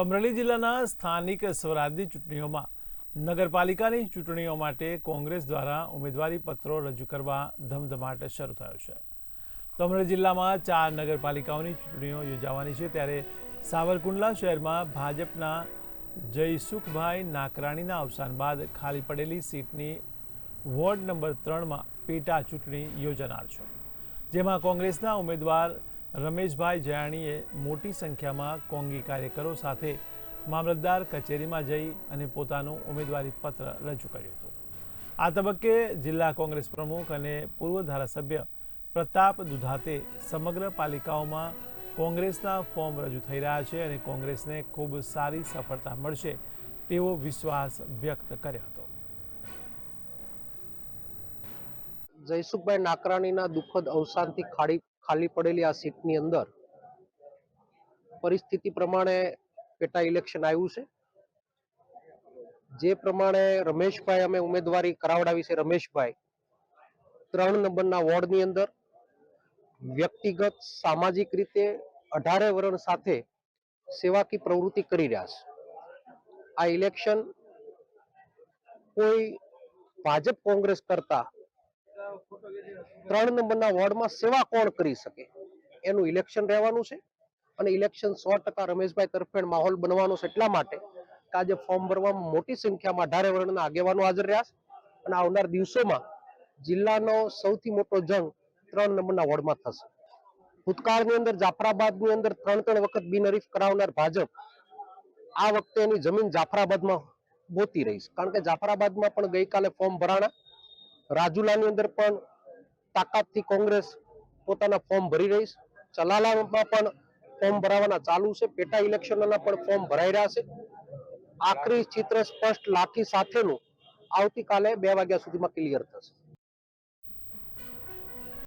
અમરેલી જિલ્લાના સ્થાનિક સ્વરાજની ચૂંટણીઓમાં નગરપાલિકાની ચૂંટણીઓ માટે કોંગ્રેસ દ્વારા ઉમેદવારી પત્રો રજૂ કરવા ધમધમાટ શરૂ થયો છે. તો અમરેલી જિલ્લામાં ચાર નગરપાલિકાઓની ચૂંટણીઓ યોજાવાની છે. ત્યારે સાવરકુંડલા શહેરમાં ભાજપના જયસુખભાઈ નાકરાણીના અવસાન બાદ ખાલી પડેલી સીટની વોર્ડ નંબર ત્રણમાં પેટા ચૂંટણી યોજાનાર છે. જેમાં કોંગ્રેસના ઉમેદવાર રમેશભાઈ જયાણીએ મોટી સંખ્યામાં કોંગી કાર્યકરો સાથે મામલતદાર કચેરીમાં જઈ અને પોતાનું ઉમેદવારી પત્ર રજૂ કર્યું હતું. આ તબક્કે જિલ્લા કોંગ્રેસ પ્રમુખ અને પૂર્વ ધારાસભ્ય પ્રતાપ દુધાતે સમગ્ર પાલિકાઓમાં કોંગ્રેસના ફોર્મ રજૂ થઈ રહ્યા છે અને કોંગ્રેસને ખૂબ સારી સફળતા મળશે તેવો વિશ્વાસ વ્યક્ત કર્યો હતો. જયસુખભાઈ નાકરાણીના દુઃખદ અવસાનથી ખાલી ખાલી પડેલી આ સીટની અંદર. પરિસ્થિતિ પ્રમાણે પેટા ઇલેક્શન આવ્યું છે. જે પ્રમાણે રમેશભાઈ અમે ઉમેદવારી કરાવડાવી છે રમેશભાઈ, ત્રણ નંબરના વોર્ડની અંદર વ્યક્તિગત, સામાજિક રીતે અઢારે વરણ સાથે સેવાકી પ્રવૃત્તિ કરી રહ્યા છે. આ ઇલેક્શન કોઈ ભાજપ, કોંગ્રેસ કરતા ત્રણ નંબરના વોર્ડમાં સેવા કોણ કરી શકે? એનું ઇલેક્શન રહેવાનું છે અને ઇલેક્શન સો ટકા રમેશભાઈ તરફેણ માહોલ બનવાનો છે એટલા માટે કે આજે ફોર્મ ભરવામાં મોટી સંખ્યામાં અઢારે વર્ણના આગેવાનો હાજર રહ્યા છે અને આવનાર દિવસોમાં જિલ્લાનો સૌથી મોટો જંગ ત્રણ નંબરના વોર્ડમાં થશે. ભૂતકાળની અંદર, જાફરાબાદની અંદર ત્રણ ત્રણ વખત બિનહરીફ કરાવનાર ભાજપ આ વખતે એની જમીન જાફરાબાદમાં ગોતી રહીશ કારણ કે જાફરાબાદમાં પણ ગઈકાલે ફોર્મ ભરાણા રાજુલાની અંદર પણ તાકાતથી કોંગ્રેસ પોતાના ફોર્મ ભરી રહી છે. ચલાલામાં પણ ફોર્મ ભરાવાના ચાલુ છે. પેટા ઇલેક્શનના પણ ફોર્મ ભરાઈ રહ્યા છે. આખરી ચિત્ર સ્પષ્ટ લાઠી સાથેનું આવતીકાલે બે વાગ્યા સુધીમાં ક્લિયર થશે.